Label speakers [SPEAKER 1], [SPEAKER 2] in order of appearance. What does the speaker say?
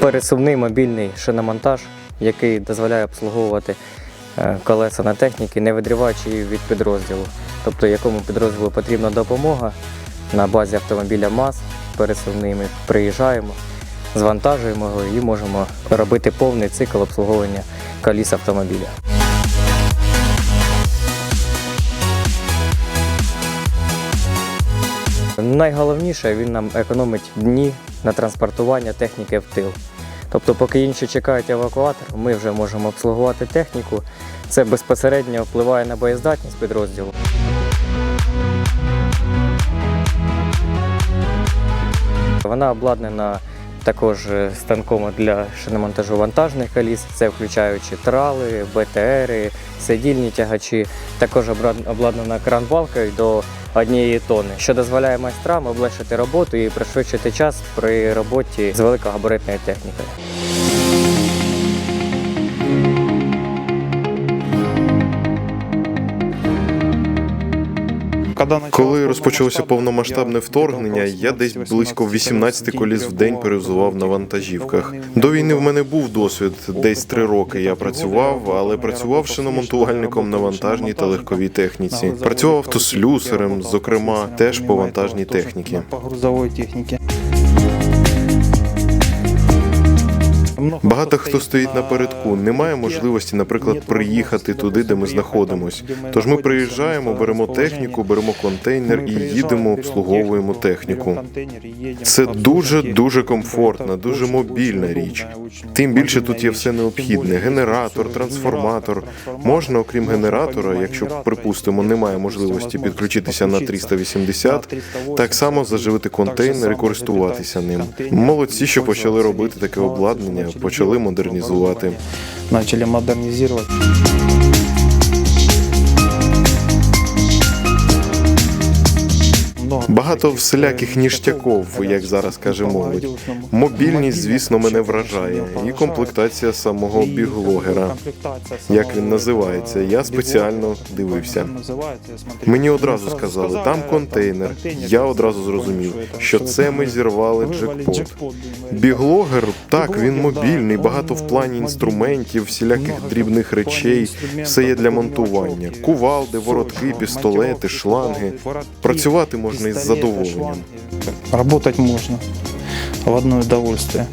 [SPEAKER 1] Пересувний мобільний шиномонтаж, який дозволяє обслуговувати е, колеса на техніки, не відриваючи її від підрозділу. Тобто, якому підрозділу потрібна допомога на базі автомобіля МАЗ, пересувний ми приїжджаємо, звантажуємо його і можемо робити повний цикл обслуговування коліс автомобіля. Найголовніше він нам економить дні на транспортування техніки в тил. Тобто, поки інші чекають евакуатор, ми вже можемо обслугувати техніку. Це безпосередньо впливає на боєздатність підрозділу. Вона обладнана також е, станком для шиномонтажу вантажних коліс, це включаючи трали, БТРи, сидільні тягачі. Також обладнана кран-балкою до однієї тонни, що дозволяє майстрам облегшити роботу і пришвидшити час при роботі з великогабаритною технікою.
[SPEAKER 2] Коли розпочалося повномасштабне вторгнення, я десь близько 18 коліс в день перевзував на вантажівках. До війни в мене був досвід. Десь три роки я працював, але працював шиномонтувальником на вантажній та легковій техніці. Працював автослюсарем, зокрема, теж по вантажній техніці. Багато хто стоїть напередку, немає можливості, наприклад, приїхати туди, де ми знаходимось. Тож ми приїжджаємо, беремо техніку, беремо контейнер і їдемо, обслуговуємо техніку. Це дуже дуже комфортна, дуже мобільна річ. Тим більше тут є все необхідне: генератор, трансформатор. Можна, окрім генератора, якщо припустимо, немає можливості підключитися на 380, так само заживити контейнер і користуватися ним. Молодці, що почали робити таке обладнання, почали модернізувати.
[SPEAKER 3] Почали модернизировать.
[SPEAKER 2] Багато всіляких ніштяков, як зараз каже молодь. Мобільність, звісно, мене вражає, і комплектація самого біглогера. Як він називається? Я спеціально дивився. Мені одразу сказали, там контейнер. Я одразу зрозумів, що це ми зірвали джекпот. Біглогер, так, він мобільний, багато в плані інструментів, всіляких дрібних речей, все є для монтування. Кувалди, воротки, пістолети, шланги. Працювати можна із задоволенням.
[SPEAKER 3] Работать можно в одно удовольствие.